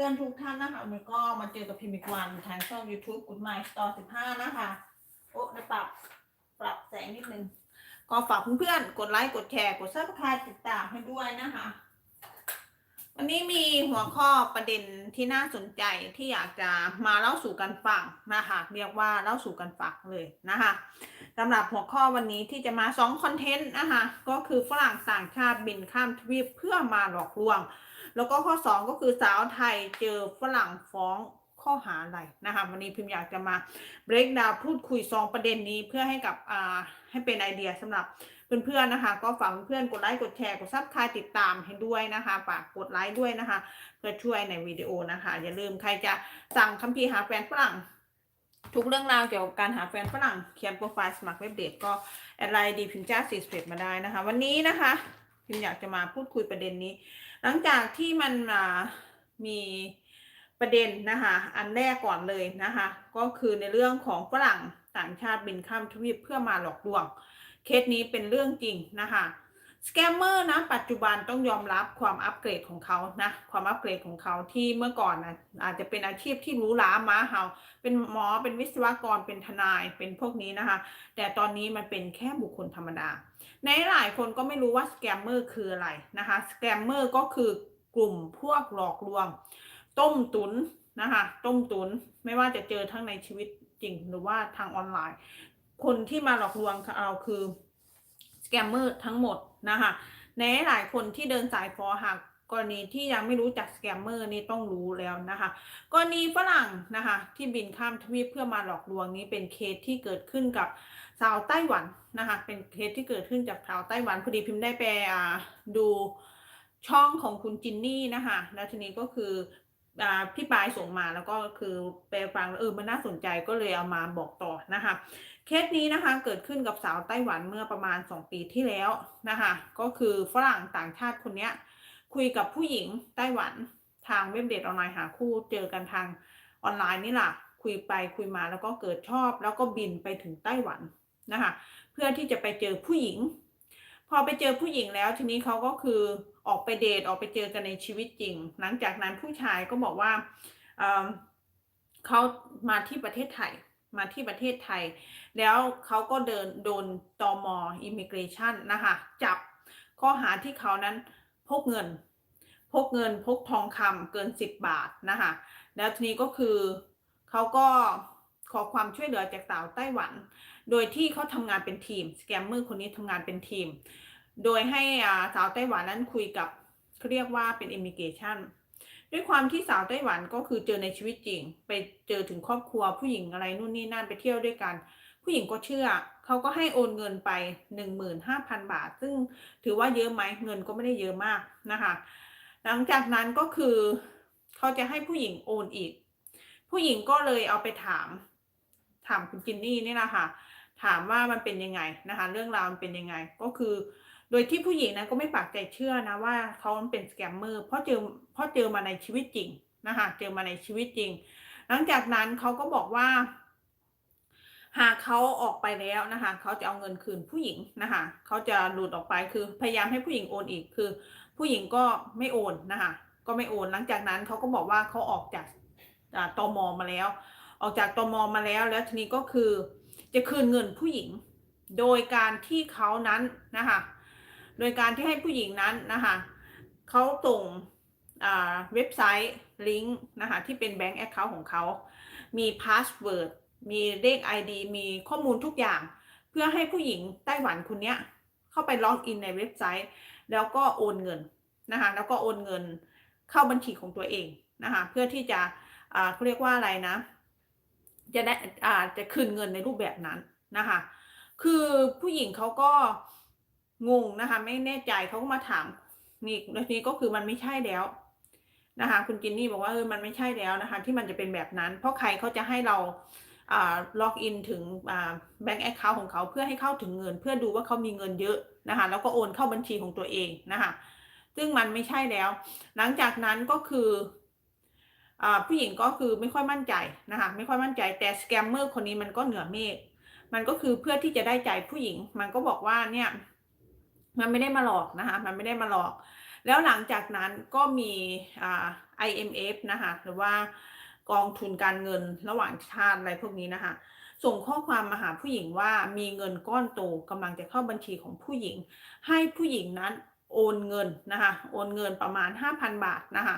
พื่อนทุกท่านนะคะวันก็มาเจอกับพิมพ์อีกวันทางช่อง YouTube กุดไมสตอร์สิบห้านะคะ โอ้ได้ปรับปรับแสงนิดนึง ก็ฝากเพื่อนๆ กดไลค์ กดแชร์ กดซับสไครต์ติดตามให้ด้วยนะคะ วันนี้มีหัวข้อประเด็นที่น่าสนใจที่อยากจะมาเล่าสู่กันฟังนะคะ เรียกว่าเล่าสู่กันฟังเลยนะคะสำหรับหัวข้อวันนี้ที่จะมาสองคอนเทนต์นะคะ ก็คือฝรั่งต่างชาติบินข้ามทวีปเพื่อมาหลอกลวง แล้วก็ข้อ 2 ก็คือสาวไทยเจอฝรั่งฟ้องข้อหาอะไรนะคะวันนี้พิมพ์อยากจะมา break down พูดคุยสองประเด็นนี้เพื่อให้กับอ่าให้เป็นไอเดียสำหรับเพื่อนๆนะคะ ก็ฝากเพื่อนๆกดไลค์กดแชร์กดซับสไครต์ติดตามให้ด้วยนะคะฝากกดไลค์ด้วยนะคะ เพื่อช่วยในวิดีโอนะคะ อย่าลืมใครจะสั่งคัมภีร์หาแฟนฝรั่งทุกเรื่องราวเกี่ยวกับการหาแฟนฝรั่งเขียนโปรไฟล์สมัครเว็บเดทก็แอดไลน์ดีพิมพ์จ้าสี่สิบมาได้นะคะ วันนี้นะคะพิมอยากจะมาพูดคุยประเด็นนี้ หลังจากที่มันอ่ามีประเด็นนะคะอันแรกก่อนเลยนะคะก็คือในเรื่องของฝรั่งต่างชาติบินข้ามทวีปเพื่อมาหลอกลวง เคสนี้เป็นเรื่องจริงนะคะสแกมเมอร์นะปัจจุบันต้องยอมรับความอัปเกรดของเขานะความอัปเกรดของเขาที่เมื่อก่อนนะอาจจะเป็นอาชีพที่รูหราม้าเห่าเป็นหมอเป็นวิศวกรเป็นทนายเป็นพวกนี้นะคะ แต่ตอนนี้มันเป็นแค่บุคคลธรรมดา ในหลายคนก็ไม่รู้ว่าสแกมเมอร์คืออะไรนะคะสแกมเมอร์ก็คือกลุ่มพวกหลอกลวง ต้มตุนนะคะต้มตุนไม่ว่าจะเจอทั้งในชีวิตจริงหรือว่าทางออนไลน์ คนที่มาหลอกลวงเราคือสแกมเมอร์ทั้งหมดนะคะในหลายคนที่เดินสายฟอหาก กรณีที่ยังไม่รู้จักสแกมเมอร์นี่ต้องรู้แล้วนะคะ กรณีฝรั่งนะคะที่บินข้ามทวีปเพื่อมาหลอกลวงนี้เป็นเคสที่เกิดขึ้นกับชาวไต้หวันนะคะเป็นเคสที่เกิดขึ้นจากชาวไต้หวันพอดีพิมพ์ได้ไปอ่าดูช่องของคุณจินนี่นะคะแล้วทีนี้ก็คืออ่าพี่ปายส่งมาแล้วก็คือไปฟังเออมันน่าสนใจก็เลยเอามาบอกต่อนะคะ เคสนี้นะคะเกิดขึ้นกับสาวไต้หวันเมื่อประมาณ 2 ปีที่แล้วนะคะ ก็คือฝรั่งต่างชาติคนเนี้ย คุยกับผู้หญิงไต้หวันทางเว็บเดทออนไลน์หาคู่เจอกันทางออนไลน์นี่แหละคุยไปคุยมาแล้วก็เกิดชอบ แล้วก็บินไปถึงไต้หวันนะคะเพื่อที่จะไปเจอผู้หญิง พอไปเจอผู้หญิงแล้วทีนี้เขาก็คือออกไปเดทออกไปเจอกันในชีวิตจริง หลังจากนั้นผู้ชายก็บอกว่าเเขามาที่ประเทศไทยมาที่ประเทศไทย แล้วเขาก็เดินโดนตอมอิมิเกรชันนะคะจับข้อหาที่เขานั้นพกเงิน กเงินพกทองคำเกิน 10 บาทนะคะแล้วทีนี้ก็คือเขาก็ขอความช่วยเหลือจากสาวไต้หวัน โดยที่เขาทำงานเป็นทีมสแกมเมอร์คนนี้ทำงานเป็นทีม โดยให้สาวไต้หวันนั้นคุยกับเขาเรียกว่าเป็นอิมิเกชันด้วยความที่สาวไต้หวันก็คือเจอในชีวิตจริง ไปเจอถึงครอบครัวผู้หญิงอะไรนู่นนี่นั่นไปเที่ยวด้วยกัน ผู้หญิงก็เชื่อเขาก็ให้โอนเงินไป 15,000 บาท ซึ่งถือว่าเยอะไหมเงินก็ไม่ได้เยอะมากนะคะ หลังจากนั้นก็คือเขาจะให้ผู้หญิงโอนอีก ผู้หญิงก็เลยเอาไปถาม ถามคุณจินนี่นี่แหละค่ะ ถามว่ามันเป็นยังไงนะคะ เรื่องราวมันเป็นยังไง ก็คือ โดยที่ผู้หญิงนะก็ไม่ปากใจเชื่อนะว่าเขาเป็นสแกมเมอร์เพราะเจอเพราะเจอมาในชีวิตจริงนะคะเจอมาในชีวิตจริง หลังจากนั้นเขาก็บอกว่า หากเขาออกไปแล้วนะคะเขาจะเอาเงินคืนผู้หญิงนะคะเขาจะหลุดออกไปคือพยายามให้ผู้หญิงโอนอีกคือ ผู้หญิงก็ไม่โอนนะคะก็ไม่โอนหลังจากนั้นเขาก็บอกว่าเขาออกจากอ่าตมมาแล้ว ออกจากตมมาแล้วแล้วทีนี้ก็คือจะคืนเงินผู้หญิง โดยการที่เขานั้นนะคะโดยการที่ให้ผู้หญิงนั้นนะคะเขาส่งเว็บไซต์ลิงก์นะคะที่เป็นแบงก์แอคเคาท์ของเขา มีพาสเวิร์ดมีเลข ID มีข้อมูลทุกอย่าง เพื่อให้ผู้หญิงไต้หวันคนนี้เข้าไปล็อกอินในเว็บไซต์ แล้วก็โอนเงินนะคะแล้วก็โอนเงินเข้าบัญชีของตัวเองนะคะเพื่อที่จะเขาเรียกว่าอะไรนะ จะได้จะคืนเงินในรูปแบบนั้นนะคะคือผู้หญิงเขาก็งงนะคะไม่แน่ใจเขาก็มาถามนี่แล้วทีนี้ก็คือมันไม่ใช่แล้วนะคะคุณจินนี่บอกว่าเออมันไม่ใช่แล้วนะคะ ที่มันจะเป็นแบบนั้น เพราะใครเขาจะให้เรา ล็อกอินถึงแบงก์แอคเคาท์ของเขาเพื่อให้เข้าถึงเงิน เพื่อดูว่าเขามีเงินเยอะนะคะแล้วก็โอนเข้าบัญชีของตัวเองนะคะซึ่งมันไม่ใช่แล้ว หลังจากนั้นก็คืออผู้หญิงก็คือไม่ค่อยมั่นใจนะคะไม่ค่อยมั่นใจแต่สแกมเมอร์คนนี้มันก็เหนือเมฆมันก็คือเพื่อที่จะได้ใจผู้หญิง มันก็บอกว่าเนี่ยมันไม่ได้มาหลอกนะคะมันไม่ได้มาหลอก แล้วหลังจากนั้นก็มี IMF นะคะหรือว่า กองทุนการเงินระหว่างชาติอะไรพวกนี้นะคะ ส่งข้อความมาหาผู้หญิงว่ามีเงินก้อนโตกำลังจะเข้าบัญชีของผู้หญิง ให้ผู้หญิงนั้นโอนเงินนะคะโอนเงินประมาณ 5,000 บาทนะคะ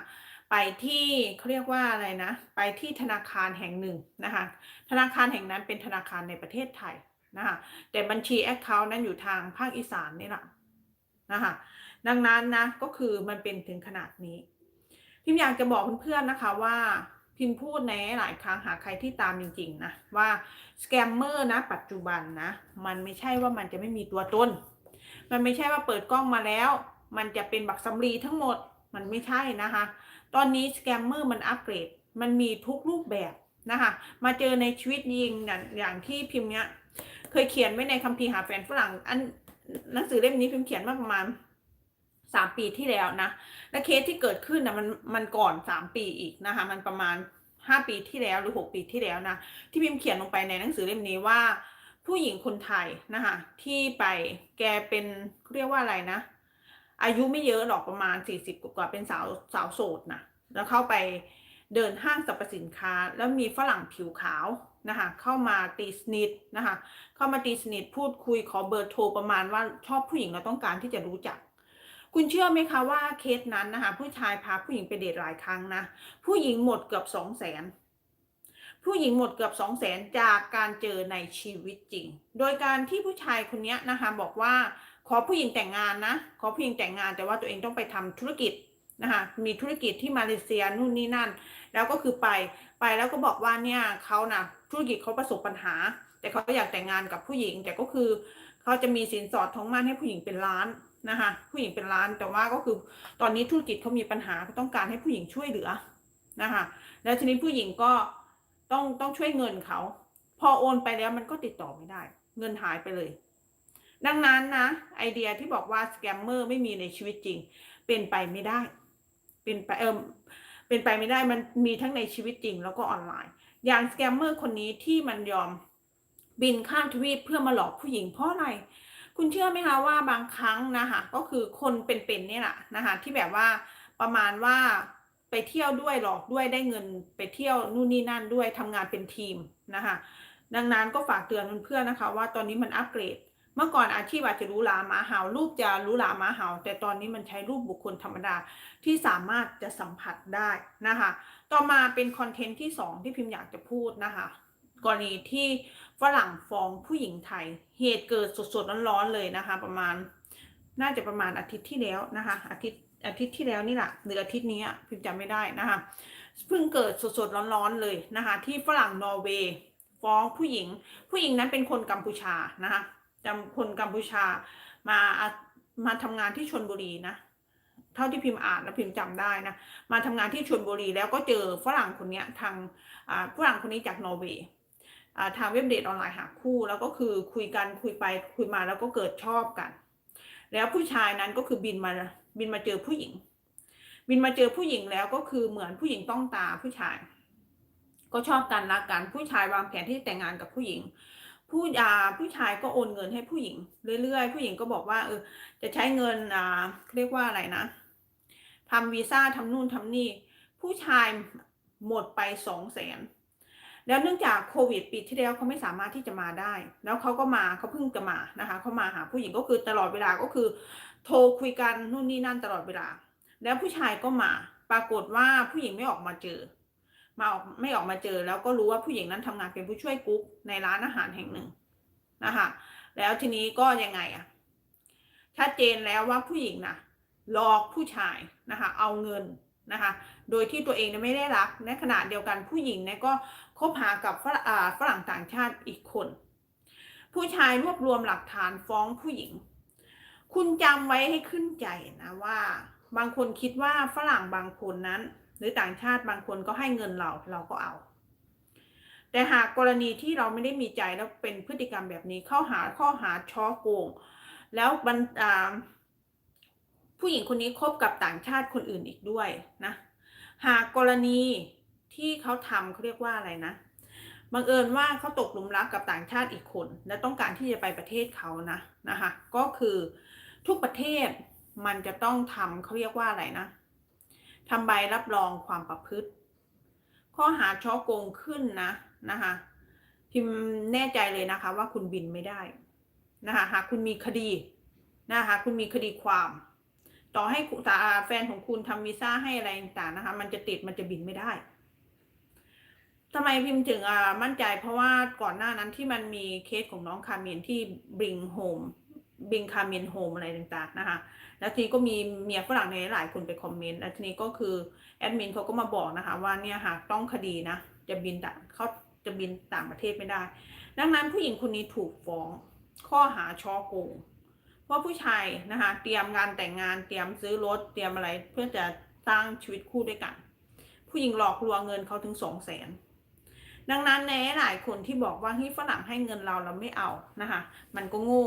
ไปที่เขาเรียกว่าอะไรนะ ไปที่ธนาคารแห่งหนึ่งนะคะธนาคารแห่งนั้นเป็นธนาคารในประเทศไทยนะคะแต่บัญชีแอคเคาท์นั้นอยู่ทางภาคอีสานนี่แหละนะคะดังนั้นนะก็คือมันเป็นถึงขนาดนี้พิมอยากจะบอกเพื่อนๆนะคะว่า พิมพูดในหลายครั้งหาใครที่ตามจริง ๆ นะว่าสแกมเมอร์นะ ปัจจุบันนะ มันไม่ใช่ว่ามันจะไม่มีตัวตน มันไม่ใช่ว่าเปิดกล้องมาแล้ว มันจะเป็นบักสำลีทั้งหมดมันไม่ใช่นะคะ ตอนนี้สแกมเมอร์มันอัปเกรดมันมีทุกรูปแบบนะคะมาเจอในชีวิตจริงอย่างอย่างที่พิมพ์เนี้ยเคยเขียนไว้ในคัมภีร์หาแฟนฝรั่งอันหนังสือเล่มนี้พิมพ์เขียนมาประมาณ สามปีที่แล้วนะ และเคสที่เกิดขึ้นนะมันมันก่อนสามปีอีกนะคะ มันประมาณห้าปีที่แล้วหรือหกปีที่แล้วนะ ที่พิมพ์เขียนลงไปในหนังสือเล่มนี้ว่า ผู้หญิงคนไทยนะคะที่ไปแกเป็นเรียกว่าอะไรนะ อายุไม่เยอะหรอกประมาณสี่สิบกว่าเป็นสาวสาวโสดนะแล้วเข้าไปเดินห้างสรรพสินค้า แล้วมีฝรั่งผิวขาวนะคะเข้ามาตีสนิทนะคะเข้ามาตีสนิทพูดคุยขอเบอร์โทรประมาณว่าชอบผู้หญิงเราต้องการที่จะรู้จัก คุณเชื่อไหมคะว่าเคสนั้นนะคะ ผู้ชายพาผู้หญิงไปเดทหลายครั้งนะผู้หญิงหมดเกือบสองแสนผู้หญิงหมดเกือบสองแสนจากการเจอในชีวิตจริง โดยการที่ผู้ชายคนนี้นะคะบอกว่าขอผู้หญิงแต่งงานนะ ขอผู้หญิงแต่งงานแต่ว่าตัวเองต้องไปทำธุรกิจนะคะมีธุรกิจที่มาเลเซียนู่นนี่นั่น แล้วก็คือไปไปแล้วก็บอกว่าเนี่ยเขานะธุรกิจเขาประสบปัญหา แต่เขาอยากแต่งงานกับผู้หญิง แต่ก็คือเขาจะมีสินสอดทองมั่นให้ผู้หญิงเป็นล้าน นะคะผู้หญิงเป็นล้านแต่ว่าก็คือตอนนี้ธุรกิจเขามีปัญหาเขาต้องการให้ผู้หญิงช่วยเหลือนะคะแล้วทีนี้ผู้หญิงก็ต้องต้องช่วยเงินเขาพอโอนไปแล้วมันก็ติดต่อไม่ได้ เงินหายไปเลย ดังนั้นนะไอเดียที่บอกว่าสแกมเมอร์ไม่มีในชีวิตจริง เป็นไปไม่ได้ เป็นไปเออเป็นไปไม่ได้มันมีทั้งในชีวิตจริง แล้วก็ออนไลน์ อย่างสแกมเมอร์คนนี้ที่มันยอมบินข้ามทวีปเพื่อมาหลอกผู้หญิงเพราะอะไร คุณเชื่อไหมคะว่าบางครั้งนะคะก็คือคนเป็นๆเนี่ยแหละนะคะที่แบบว่าประมาณว่าไปเที่ยวด้วยหลอกด้วยได้เงินไปเที่ยวนู่นนี่นั่นด้วยทำงานเป็นทีมนะคะดังนั้นก็ฝากเตือนเพื่อนๆนะคะ ว่าตอนนี้มันอัปเกรด เมื่อก่อนอาชีพอาจจะรู้ลาหมาเห่ารูปจะรู้ลาหมาเห่าแต่ตอนนี้มันใช้รูปบุคคลธรรมดาที่สามารถจะสัมผัสได้นะคะ ต่อมาเป็นคอนเทนต์ที่สองที่พิมพ์อยากจะพูดนะคะ กรณีที่ ฝรั่งฟ้องผู้หญิงไทย เหตุเกิดสดๆร้อนๆเลยนะคะ ประมาณน่าจะประมาณอาทิตย์ที่แล้วนะคะ อาทิตย์อาทิตย์ที่แล้วนี่แหละหรืออาทิตย์นี้พิมพ์จำไม่ได้นะคะเพิ่งเกิดสดๆร้อนๆเลยนะคะ ที่ฝรั่งนอร์เวย์ฟ้องผู้หญิง ผู้หญิงนั้นเป็นคนกัมพูชานะคะจำคนกัมพูชามามาทำงานที่ชนบุรีนะเท่าที่พิมพ์อ่านและพิมพ์จำได้นะมาทำงานที่ชนบุรีแล้วก็เจอฝรั่งคนนี้ทางฝรั่งคนนี้จากนอร์เวย์ ทางเว็บเดทออนไลน์หาคู่แล้วก็คือคุยกันคุยไปคุยมาแล้วก็เกิดชอบกัน แล้วผู้ชายนั้นก็คือบินมาบินมาเจอผู้หญิง บินมาเจอผู้หญิงแล้วก็คือเหมือนผู้หญิงต้องตาผู้ชาย ก็ชอบกันรักกันผู้ชายวางแผนที่แต่งงานกับผู้หญิง ผู้ยาผู้ชายก็โอนเงินให้ผู้หญิง เรื่อยๆ ผู้หญิงก็บอกว่าเออจะใช้เงินอ่าเรียกว่าอะไรนะทำวีซ่าทำนู่นทำนี่ ผู้ชายหมดไปสองแสน แล้วเนื่องจากโควิดปีที่แล้วเขาไม่สามารถที่จะมาได้ แล้วเขาก็มาเขาเพิ่งจะมานะคะเขามาหาผู้หญิงก็คือตลอดเวลาก็คือ โทรคุยกันนู่นนี่นั่นตลอดเวลา แล้วผู้ชายก็มา ปรากฏว่าผู้หญิงไม่ออกมาเจอ มาออกไม่ออกมาเจอ แล้วก็รู้ว่าผู้หญิงนั้นทำงานเป็นผู้ช่วยกุ๊กในร้านอาหารแห่งหนึ่งนะคะแล้วทีนี้ก็ยังไงอะชัดเจนแล้วว่าผู้หญิงนะหลอกผู้ชายนะคะเอาเงิน นะคะ โดยที่ตัวเองไม่ได้รัก ในขณะเดียวกันผู้หญิงเนี่ยก็คบหากับฝรั่งฝรั่งต่างชาติอีกคน ผู้ชายรวบรวมหลักฐานฟ้องผู้หญิง คุณจำไว้ให้ขึ้นใจนะว่าบางคนคิดว่าฝรั่งบางคนนั้น หรือต่างชาติบางคนก็ให้เงินเราเราก็เอา แต่หากกรณีที่เราไม่ได้มีใจแล้วเป็นพฤติกรรมแบบนี้เข้าหาข้อหาช่อโกง แล้วบรร ผู้หญิงคนนี้คบกับต่างชาติคนอื่นอีกด้วยนะหากกรณีที่เขาทำเขาเรียกว่าอะไรนะบังเอิญว่าเขาตกหลุมรักกับต่างชาติอีกคน และต้องการที่จะไปประเทศเขานะนะคะก็คือทุกประเทศมันจะต้องทำเขาเรียกว่าอะไรนะทำใบรับรองความประพฤติ ข้อหาช่อโกงขึ้นนะนะคะพิมพ์แน่ใจเลยนะคะว่าคุณบินไม่ได้นะคะหากคุณมีคดีนะคะคุณมีคดีความ ต่อให้คุณอ่าแฟนของคุณทำวีซ่าให้อะไรต่างๆนะคะ มันจะติดมันจะบินไม่ได้ทำไมพิมพ์ถึงมั่นใจเพราะว่าก่อนหน้านั้นที่มันมีเคสของน้องคาเมนที่บริงโฮมบริงคาเมนโฮมอะไรต่างๆนะคะ แล้วทีนี้ก็มีเมียฝรั่งในหลายคนไปคอมเมนต์แล้วทีนี้ก็คือแอดมินเขาก็มาบอกนะคะว่าเนี่ยหากต้องคดีนะ จะบินต่างเขาจะบินต่างประเทศไม่ได้ ดังนั้นผู้หญิงคนนี้ถูกฟ้องข้อหาช่อโกง พราะผู้ชายนะคะ เตรียมงานแต่งงานเตรียมซื้อรถเตรียมอะไรเพื่อจะสร้างชีวิตคู่ด้วยกัน ผู้หญิงหลอกลวงเงินเขาถึงสองแสนดังนั้นในหลายคนที่บอกว่าที่ฝรั่งให้เงินเราเราไม่เอานะคะ มันก็โง่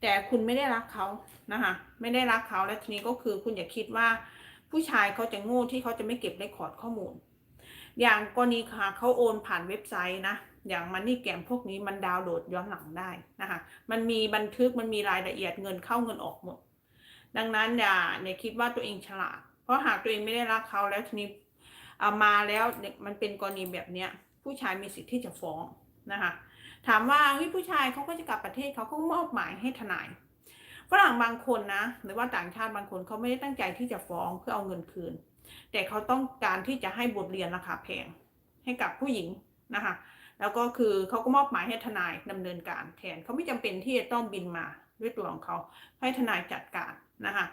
แต่คุณไม่ได้รักเขานะคะ ไม่ได้รักเขาและทีนี้ก็คือคุณอย่าคิดว่า ผู้ชายเขาจะโง่ที่เขาจะไม่เก็บเรคคอร์ดข้อมูล อย่างกรณีค่ะเขาโอนผ่านเว็บไซต์นะ อย่างมันนี่แกมพวกนี้มันดาวน์โหลดย้อนหลังได้นะคะ มันมีบันทึกมันมีรายละเอียดเงินเข้าเงินออกหมด ดังนั้นอย่าเนี่ยคิดว่าตัวเองฉลาด เพราะหากตัวเองไม่ได้รักเขาแล้วทีนี้เอามาแล้วเนี่ยมันเป็นกรณีแบบเนี้ย ผู้ชายมีสิทธิ์ที่จะฟ้องนะคะ ถามว่าเฮ้ยผู้ชายเขาก็จะกลับประเทศเขาก็มอบหมายให้ทนายฝรั่งบางคนนะ หรือว่าต่างชาติบางคนเขาไม่ได้ตั้งใจที่จะฟ้องเพื่อเอาเงินคืน แต่เขาต้องการที่จะให้บทเรียนราคาแพงให้กับผู้หญิงนะคะ แล้วก็คือเขาก็มอบหมายให้ทนายดำเนินการแทนเขาไม่จำเป็นที่จะต้องบินมาด้วยตัวของเขาให้ทนายจัดการนะคะ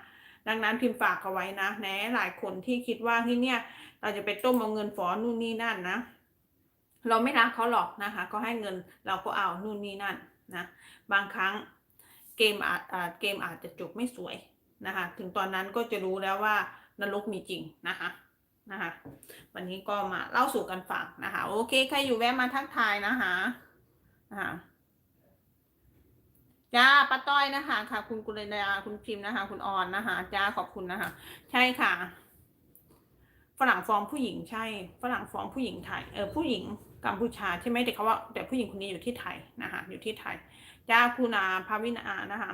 ดังนั้นพิมพ์ฝากเขาไว้นะแนะหลายคนที่คิดว่าที่เนี่ย เราจะไปต้มเอาเงินฟ้อนนู่นนี่นั่นนะ เราไม่รักเขาหรอกนะคะก็ให้เงินเราก็เอานู่นนี่นั่นนะบางครั้งเกมอาจอ่าเกมอาจจะจบไม่สวยนะคะ ถึงตอนนั้นก็จะรู้แล้วว่านรกมีจริงนะคะ นะคะ วันนี้ก็มาเล่าสู่กันฟังนะคะ โอเค ใครอยู่แวะมาทักทายนะคะนะคะจ้าป้าต้อยนะคะ ค่ะ คุณกุลดาคุณพิมพ์นะคะ คุณออนนะคะจ้าขอบคุณนะคะ ใช่ค่ะ ฝรั่งฟ้องผู้หญิงใช่ ฝรั่งฟ้องผู้หญิงไทยเออผู้หญิงกัมพูชาใช่ไหมแต่เขาว่าแต่ผู้หญิงคนนี้อยู่ที่ไทยนะคะ อยู่ที่ไทยจ้าคุณาภาวินานะคะ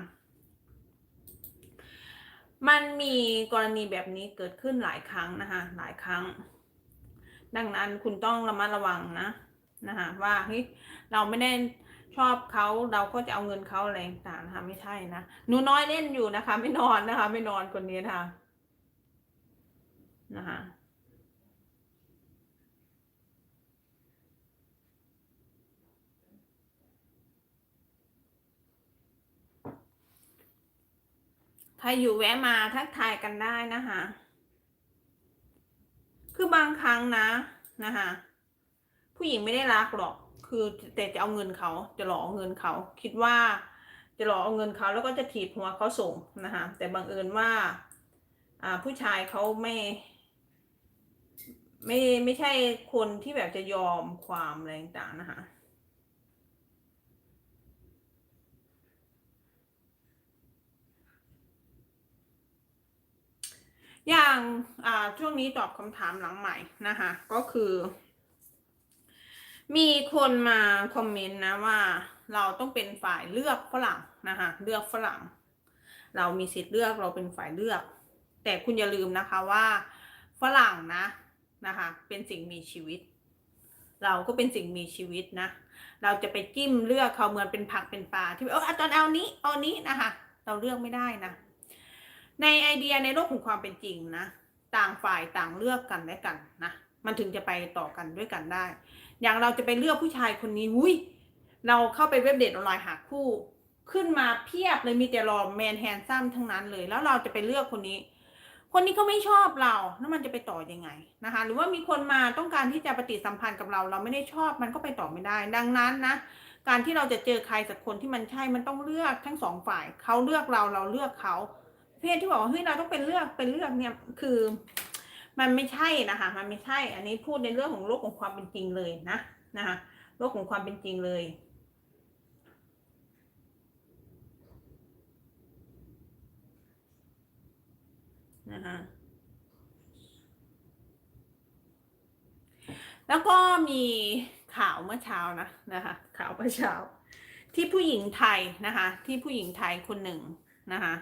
มันมีกรณีแบบนี้เกิดขึ้นหลายครั้งนะคะหลายครั้ง ดังนั้นคุณต้องระมัดระวังนะนะคะว่าเฮ้ยเราไม่ได้ชอบเขาเราก็จะเอาเงินเขาอะไรต่างๆนะคะไม่ใช่นะหนูน้อยเล่นอยู่นะคะ ไม่นอนนะคะ ไม่นอนคนนี้นะคะนะคะ ใครอยู่แวะมาทักทายกันได้นะคะ คือบางครั้งนะนะคะ ผู้หญิงไม่ได้รักหรอก คือแต่จะเอาเงินเขาจะหลอกเอาเงินเขา คิดว่าจะหลอกเอาเงินเขาแล้วก็จะถีบหัวเขาส่งนะคะ แต่บังเอิญว่า อ่าผู้ชายเขาไม่ ไม่ไม่ใช่คนที่แบบจะยอมความอะไรต่างๆนะคะ อย่างช่วงนี้ตอบคำถามหลังใหม่นะคะก็คือ มีคนมาคอมเมนต์นะว่า เราต้องเป็นฝ่ายเลือกฝรั่งนะคะเลือกฝรั่ง เรามีสิทธิ์เลือกเราเป็นฝ่ายเลือก แต่คุณอย่าลืมนะคะว่าฝรั่งนะนะคะเป็นสิ่งมีชีวิต เราก็เป็นสิ่งมีชีวิตนะ เราจะไปจิ้มเลือกเขาเหมือนเป็นผักเป็นปลาที่เอออาตอนเอานี้เอานี้นะคะ เราเลือกไม่ได้นะ ในไอเดียในโลกของความเป็นจริงนะ ต่างฝ่ายต่างเลือกกันและกันนะมันถึงจะไปต่อกันด้วยกันได้ อย่างเราจะไปเลือกผู้ชายคนนี้หุ้ยเราเข้าไปเว็บเดทออนไลน์หาคู่ขึ้นมาเพียบเลยมีแต่รอแมนแฮนซัมทั้งนั้นเลย แล้วเราจะไปเลือกคนนี้ คนนี้ก็ไม่ชอบเราแล้วมันจะไปต่อยังไงนะคะ หรือว่ามีคนมาต้องการที่จะปฏิสัมพันธ์กับเรา เราไม่ได้ชอบมันก็ไปต่อไม่ได้ ดังนั้นนะ การที่เราจะเจอใครสักคนที่มันใช่มันต้องเลือกทั้งสองฝ่ายเขาเลือกเราเราเลือกเขา เพศที่บอกว่าเฮ้ยเราต้องเป็นเลือกเป็นเลือกเนี่ยคือ มันไม่ใช่นะคะ มันไม่ใช่ อันนี้พูดในเรื่องของโลกของความเป็นจริงเลยนะนะคะโลกของความเป็นจริงเลยนะคะแล้วก็มีข่าวเมื่อเช้านะนะคะ ข่าวเมื่อเช้า ที่ผู้หญิงไทยนะคะ ที่ผู้หญิงไทยคนหนึ่งนะคะ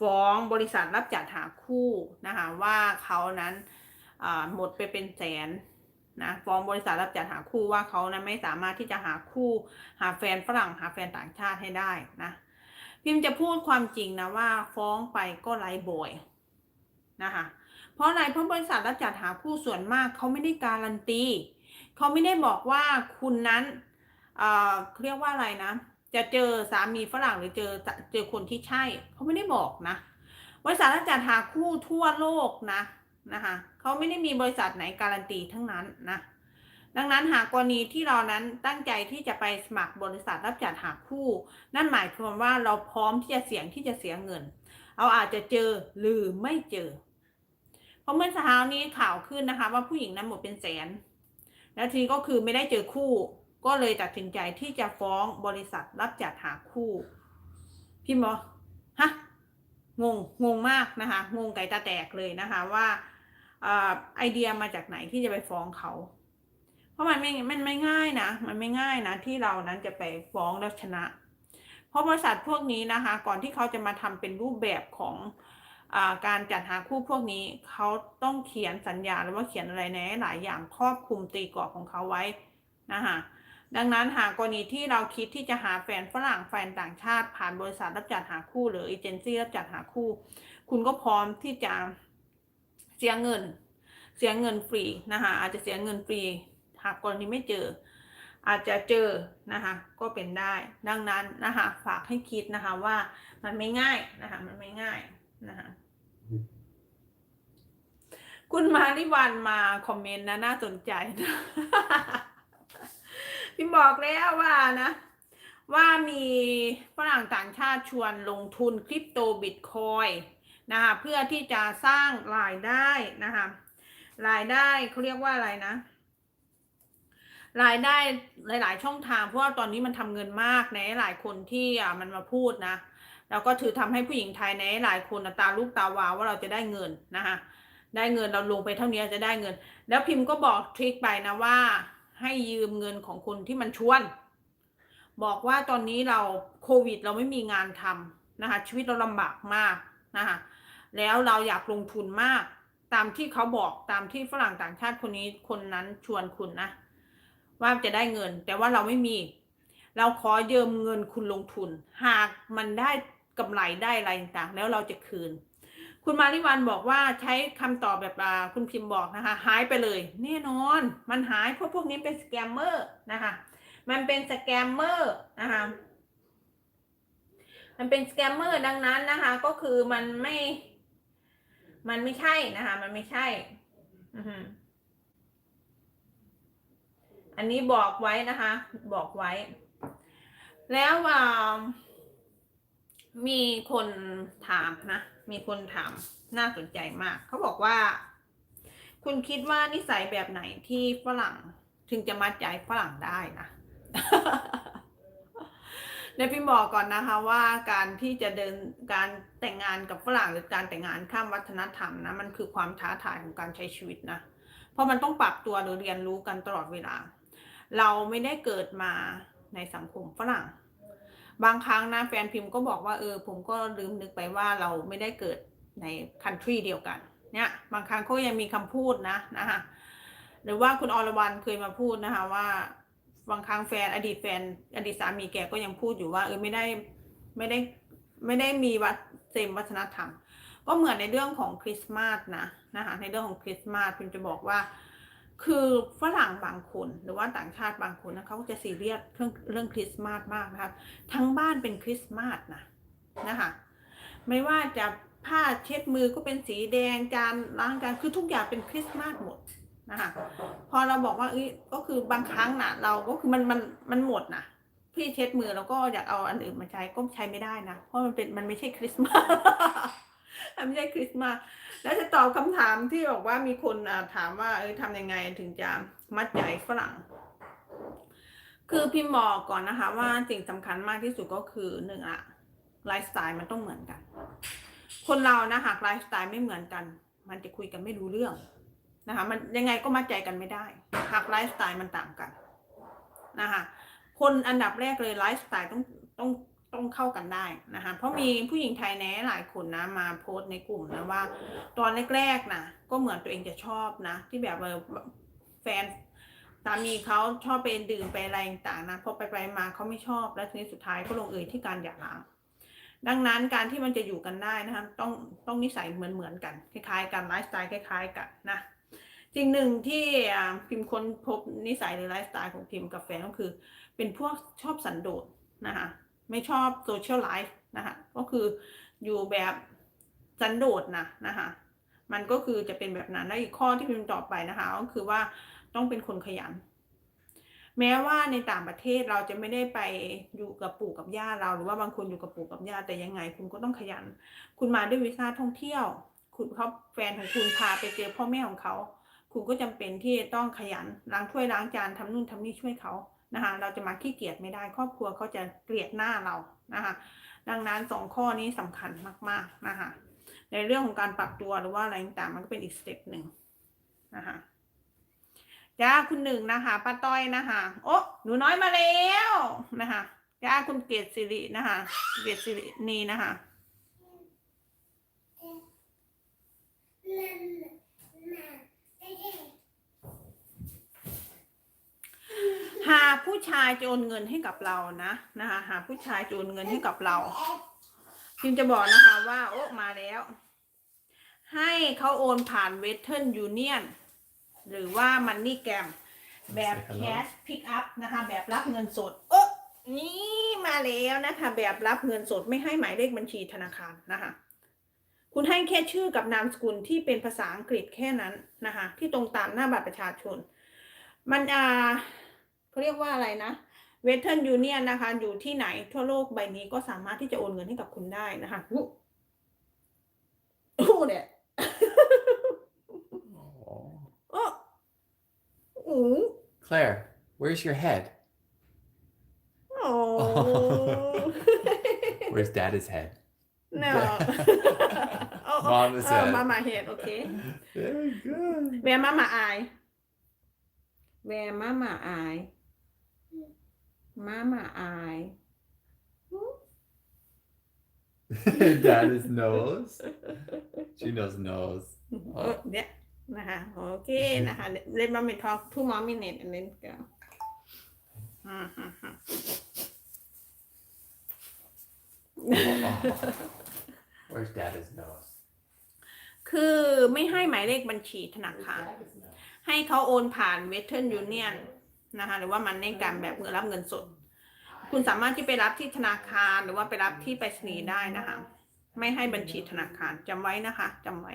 ฟ้องบริษัทรับจัดหาคู่นะคะว่าเขานั้นหมดไปเป็นแสนนะฟ้องบริษัทรับจัดหาคู่ว่าเขานั้นไม่สามารถที่จะหาคู่หาแฟนฝรั่งหาแฟนต่างชาติให้ได้นะพิมจะพูดความจริงนะว่าฟ้องไปก็ไร้บ่อยนะคะเพราะอะไรเพราะบริษัทรับจัดหาคู่ส่วนมากเขาไม่ได้การันตีเขาไม่ได้บอกว่าคุณนั้นเเรียกว่าอะไรนะ จะเจอสามีฝรั่งหรือเจอเจอคนที่ใช่เขาไม่ได้บอกนะบริษัทรับจัดหาคู่ทั่วโลกนะนะคะเขาไม่ได้มีบริษัทไหนการันตีทั้งนั้นนะดังนั้นหากกรณีที่เรานั้นตั้งใจที่จะไปสมัครบริษัทรับจัดหาคู่ นั่นหมายความว่าเราพร้อมที่จะเสี่ยงที่จะเสียเงินเราอาจจะเจอหรือไม่เจอ เพราะเมื่อเช้านี้ข่าวขึ้นนะคะ ว่าผู้หญิงนั้นหมดเป็นแสน แล้วทีนี้ก็คือไม่ได้เจอคู่ ก็เลยตัดสินใจที่จะฟ้องบริษัทรับจัดหาคู่พี่หมอฮะงงงงมากนะคะงงไก่ตาแตกเลยนะคะว่าอไอเดียมาจากไหนที่จะไปฟ้องเขา เพราะมันไม่มันไม่ง่ายนะ มันไม่ง่ายนะ ที่เรานั้นจะไปฟ้องแล้วชนะ เพราะบริษัทพวกนี้นะคะ ก่อนที่เขาจะมาทำเป็นรูปแบบของอการจัดหาคู่พวกนี้ เขาต้องเขียนสัญญาหรือว่าเขียนอะไรในหลายอย่างครอบคลุมตีกรอบของเขาไว้นะคะ ดังนั้นหากกรณีที่เราคิดที่จะหาแฟนฝรั่งแฟนต่างชาติผ่านบริษัทรับจัดหาคู่หรือเอเจนซี่รับจัดหาคู่ คุณก็พร้อมที่จะเสียเงิน เสียเงินฟรีนะคะอาจจะเสียเงินฟรี หากกรณีไม่เจอ อาจจะเจอนะคะก็เป็นได้ ดังนั้นนะคะฝากให้คิดนะคะว่ามันไม่ง่ายนะคะมันไม่ง่ายนะคะคุณมาริวันมาคอมเมนต์นะน่าสนใจนะ พี่บอกแล้วว่านะ ว่ามีฝรั่งต่างชาติชวนลงทุนคริปโตบิตคอยนะคะเพื่อที่จะสร้างรายได้นะคะรายได้เขาเรียกว่าอะไรนะ รายได้หลาย ๆ ช่องทางเพราะว่าตอนนี้มันทำเงินมากในหลายคนที่อะมันมาพูดนะแล้วก็ถือทำให้ผู้หญิงไทยในหลายคนตาลูกตาวาวว่าเราจะได้เงินนะคะได้เงินเราลงไปเท่านี้จะได้เงิน แล้วพิมพ์ก็บอกทริคไปนะว่า ให้ยืมเงินของคนที่มันชวน บอกว่าตอนนี้เราโควิดเราไม่มีงานทำนะคะ ชีวิตเราลำบากมากนะคะแล้วเราอยากลงทุนมาก ตามที่เขาบอกตามที่ฝรั่งต่างชาติคนนี้คนนั้นชวนคุณนะ ว่าจะได้เงิน แต่ว่าเราไม่มี เราขอยืมเงินคุณลงทุน หากมันได้กำไรได้อะไรต่างแล้วเราจะคืน คุณมาริวันบอกว่าใช้คำตอบแบบคุณพิมพ์บอกนะคะ หายไปเลย แน่นอน มันหายเพราะพวกนี้เป็นสแกมเมอร์นะคะ มันเป็นสแกมเมอร์นะคะมันเป็นสแกมเมอร์ดังนั้นนะคะ ก็คือมันไม่ มันไม่ใช่นะคะ มันไม่ใช่อือันนี้บอกไว้นะคะ บอกไว้ แล้วอ่า มีคนถามนะ มีคนถามน่าสนใจมาก เขาบอกว่า คุณคิดว่านิสัยแบบไหนที่ฝรั่งถึงจะมัดใจฝรั่งได้นะในพี่บอกก่อนนะคะว่าการที่จะเดินการแต่งงานกับฝรั่งหรือการแต่งงานข้ามวัฒนธรรมนะมันคือความท้าทายของการใช้ชีวิตนะเพราะมันต้องปรับตัวหรือเรียนรู้กันตลอดเวลา เราไม่ได้เกิดมาในสังคมฝรั่ง บางครั้งนะแฟนพิมพ์ก็บอกว่าเออผมก็ลืมนึกไปว่าเราไม่ได้เกิดในคันทรีเดียวกันเนี่ยบางครั้งเขายังมีคำพูดนะนะคะหรือว่าคุณอรวรรณเคยมาพูดนะคะว่าบางครั้งแฟนอดีตแฟนอดีตสามีแกก็ยังพูดอยู่ว่าเออไม่ได้ไม่ได้ไม่ได้มีวัดเซมวัฒนธรรม ก็เหมือนในเรื่องของคริสต์มาสนะนะคะในเรื่องของคริสต์มาสพิมจะบอกว่า คือฝรั่งบางคนหรือว่าต่างชาติบางคนนะเขาจะซีเรียสเรื่องเรื่องคริสต์มาสมากนะคะทั้งบ้านเป็นคริสต์มาสนะนะคะไม่ว่าจะผ้าเช็ดมือก็เป็นสีแดงจานล้างจานคือทุกอย่างเป็นคริสต์มาสหมดนะคะพอเราบอกว่าเอ้ยก็คือบางครั้งนะเราก็คือมันมันมันหมดนะพี่เช็ดมือแล้วก็อยากเอาอันอื่นมาใช้ก็ใช้ไม่ได้นะเพราะมันเป็นมันไม่ใช่คริสต์มาส ไม่ใช่คริสต์มาสแล้วจะตอบคำถามที่บอกว่ามีคนถามว่าเออทำยังไงถึงจะมัดใจฝรั่ง คือพิมพ์บอกก่อนนะคะ ว่าสิ่งสำคัญมากที่สุดก็คือหนึ่งอะไลฟ์สไตล์มันต้องเหมือนกัน คนเรานะหากไลฟ์สไตล์ไม่เหมือนกัน มันจะคุยกันไม่รู้เรื่องนะคะ มันยังไงก็มัดใจกันไม่ได้ หากไลฟ์สไตล์มันต่างกันนะคะคนอันดับแรกเลยไลฟ์สไตล์ต้องต้อง ต้องเข้ากันได้นะคะ เพราะมีผู้หญิงไทยแน่หลายคนนะมาโพสต์ในกลุ่มนะว่า ตอนแรกๆนะก็เหมือนตัวเองจะชอบนะ ที่แบบเออแฟนสามีเขาชอบไปดื่มไปอะไรต่างๆนะพอไปไปๆมาเขาไม่ชอบแล้วทีนี้สุดท้ายก็ลงเอยที่การหย่าร้างดังนั้นการที่มันจะอยู่กันได้นะคะต้องต้องนิสัยเหมือนเหมือนๆกัน คล้ายๆกันไลฟ์สไตล์คล้าย ๆ กันนะสิ่งหนึ่งที่อ่าพิมพ์ค้นพบนิสัยหรือไลฟ์สไตล์ของพิมพ์กับแฟนก็คือ เป็นพวกชอบสันโดษนะคะ ไม่ชอบโซเชียลไลฟ์นะคะก็คืออยู่แบบสันโดษนะนะคะมันก็คือจะเป็นแบบนั้นและอีกข้อที่พิมพ์ตอบไปนะคะก็คือว่าต้องเป็นคนขยัน แม้ว่าในต่างประเทศเราจะไม่ได้ไปอยู่กับปู่กับย่าเรา หรือว่าบางคนอยู่กับปู่กับย่าแต่ยังไง คุณก็ต้องขยัน คุณมาด้วยวีซ่าท่องเที่ยว คุณเขาแฟนของคุณพาไปเจอพ่อแม่ของเขา คุณก็จำเป็นที่จะต้องขยันล้างถ้วยล้างจานทำนู่นทำนี่ช่วยเขา นะคะเราจะมาขี้เกียจไม่ได้ครอบครัวเขาจะเกลียดหน้าเรานะคะดังนั้นสองข้อนี้สำคัญมากๆนะคะในเรื่องของการปรับตัวหรือว่าอะไรต่างๆมันก็เป็นอีกสเต็ปหนึ่งนะคะจ้าคุณหนึ่งนะคะป้าต้อยนะคะโอ้หนูน้อยมาแล้วนะคะจ้าคุณเกศสิรินะคะเกศสิรินีนะคะ หากผู้ชายจะโอนเงินให้กับเรานะนะคะหากผู้ชายจะโอนเงินให้กับเราพิมจะบอกนะคะว่า โอ้มาแล้ว ให้เขาโอนผ่านเวสเทิร์นยูเนียนหรือว่ามันนี่แกมแบบ Say hello แคชพิกอัพนะคะ แบบรับเงินสด โอ้นี่มาแล้วนะคะ แบบรับเงินสดไม่ให้หมายเลขบัญชีธนาคารนะคะคุณให้แค่ชื่อกับนามสกุลที่เป็นภาษาอังกฤษแค่นั้นนะคะ ที่ตรงตามหน้าบัตรประชาชน มันอ่า เขาเรียกว่าอะไรนะเวสเทิร์นยูเนียนนะคะ อยู่ที่ไหนทั่วโลกใบนี้ก็สามารถที่จะโอนเงินให้กับคุณได้นะคะอู้อู้เนี่ย Oh. โอ้อู้ Claire, where's your head? โอ้ Where's Dada's head? no โอ้โอ้ Mama's เออ head. มามาเห็นโอเค Very good. แวร์มามาอายแวร์มามาอายมามาอาย Dada's nose. She knows nose. เออเนี่ยนะคะโอเคนะคะเล่นมาไม่ทอกทูมอมิเนตอันนี้ก็อืมอืมอืม Where's Dada's nose? คือไม่ให้หมายเลขบัญชีธนาคาร Dada's nose? ให้เขาโอนผ่านเวสเทิร์ นยูเนียนนะคะหรือว่ามันในการแบบเงินรับเงินสด คุณสามารถที่ไปรับที่ธนาคารหรือว่าไปรับที่ไปรษณีย์ได้นะคะ ไม่ให้บัญชีธนาคารจำไว้นะคะจำไว้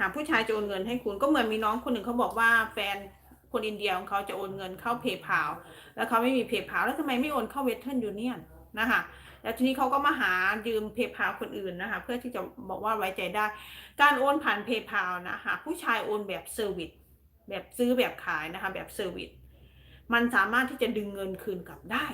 หากผู้ชายจะโอนเงินให้คุณก็เหมือนมีน้องคนหนึ่งเขาบอกว่าแฟนคนอินเดียของเขาจะโอนเงินเข้าเพย์พาแล้วเขาไม่มีเพย์พาแล้วทำไมไม่โอนเข้าเวสเทิร์นยูเนียนนะคะแล้วทีนี้เขาก็มาหายืมเพย์พาคนอื่นนะคะ เพื่อที่จะบอกว่าไว้ใจได้ การโอนผ่านเพย์พานะหากผู้ชายโอนแบบเซอร์วิสแบบซื้อแบบขายนะคะ แบบเซอร์วิส มันสามารถที่จะดึงเงินคืนกลับได้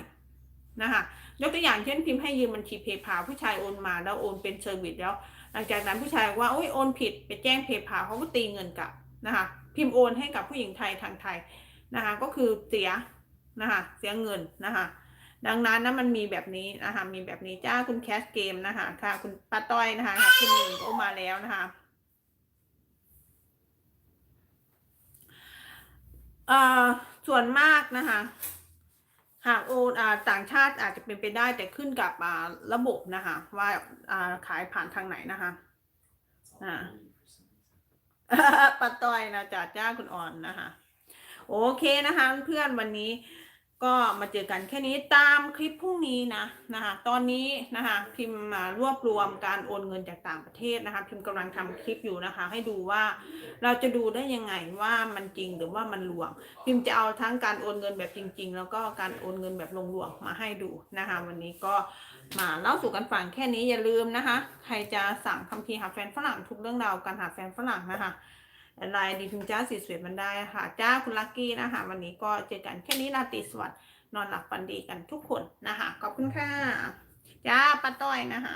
นะคะยกตัวอย่างเช่นพิมพ์ให้ยืมบัญชีเพย์พาผู้ชายโอนมาแล้วโอนเป็นเซอร์วิสแล้ว หลังจากนั้นผู้ชายว่าโอ้ยโอนผิดไปแจ้งเพย์พาเขาก็ตีเงินกลับนะคะพิมพ์โอนให้กับผู้หญิงไทยทางไทยนะคะก็คือเสียนะคะเสียเงินนะคะดังนั้นนะมันมีแบบนี้นะคะมีแบบนี้จ้าคุณแคสเกมนะคะค่ะคุณป้าต้อยนะคะคุณหนึ่งโอมาแล้วนะคะเอ่อ ส่วนมากนะคะ หากโอนต่างชาติอาจจะเป็นไปได้แต่ขึ้นกับระบบนะคะ ว่าาขายผ่านทางไหนนะคะปัดต้อยนะจ่าจ้าคุณอ่อนนะคะ โอเคนะคะ เพื่อนวันนี้ ก็มาเจอกันแค่นี้ตามคลิปพรุ่งนี้นะนะคะตอนนี้นะคะพิมพ์มารวบรวมการโอนเงินจากต่างประเทศนะคะพิมพ์กำลังทำคลิปอยู่นะคะ ให้ดูว่าเราจะดูได้ยังไงว่ามันจริงหรือว่ามันลวง พิมพ์จะเอาทั้งการโอนเงินแบบจริง ๆ แล้วก็การโอนเงินแบบลงลวงมาให้ดูนะคะ วันนี้ก็มาเล่าสู่กันฟังแค่นี้อย่าลืมนะคะ ใครจะสั่งคัมภีร์หาแฟนฝรั่งทุกเรื่องราวการหาแฟนฝรั่งนะคะ ลายดีพิมพ์จ้าสีสวยมันได้ค่ะจ้าคุณลักกี้นะคะวันนี้ก็เจอกันแค่นี้ราตรีสวัสดิ์นอนหลับฝันดีกันทุกคนนะคะขอบคุณค่ะจ้าป้าต้อยนะคะ